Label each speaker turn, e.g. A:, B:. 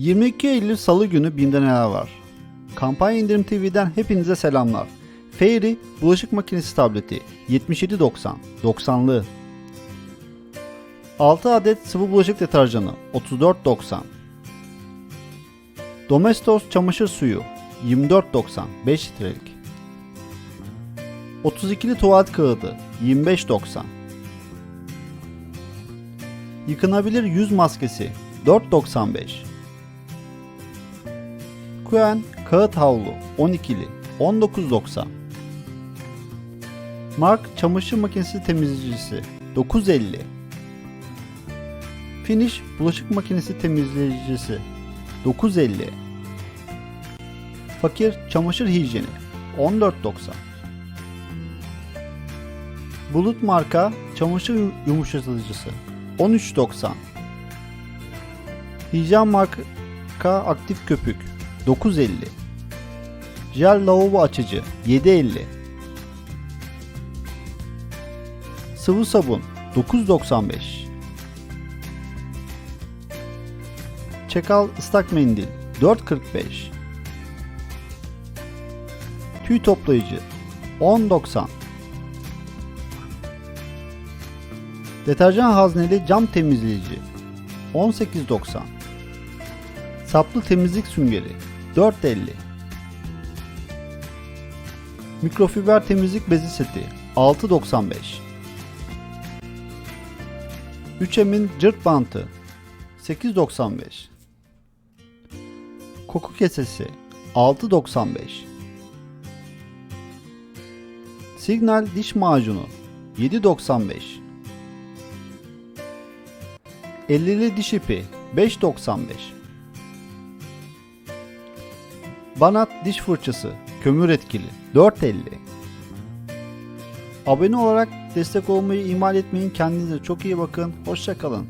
A: 22 Eylül Salı günü BİM'de neler var? Kampanya İndirim TV'den hepinize selamlar. Fairy bulaşık makinesi tableti 77.90 90'lı 6 adet sıvı bulaşık deterjanı 34.90 Domestos çamaşır suyu 24.90 5 litrelik. 32'li tuvalet kağıdı 25.90 Yıkanabilir yüz maskesi 4.95 Kuen kağıt havlu 12'li 19.90 Mark çamaşır makinesi temizleyicisi 9.50 Finish bulaşık makinesi temizleyicisi 9.50 Fakir çamaşır hijyeni 14.90 Bulut marka çamaşır yumuşatıcısı 13.90 Hijyen marka aktif köpük 9.50 Jel lavabo açıcı 7.50 Sıvı sabun 9.95 Çakal ıslak mendil 4.45 Tüy toplayıcı 10.90 Deterjan hazneli cam temizleyici 18.90 Saplı temizlik süngeri 4.50 Mikrofiber temizlik bezi seti 6.95 3M'in cırt bantı 8.95 Koku kesesi 6.95 Signal diş macunu 7.95 50'li diş ipi 5.95 Banat diş fırçası kömür etkili 4.50 Abone olarak destek olmayı ihmal etmeyin. Kendinize çok iyi bakın. Hoşçakalın.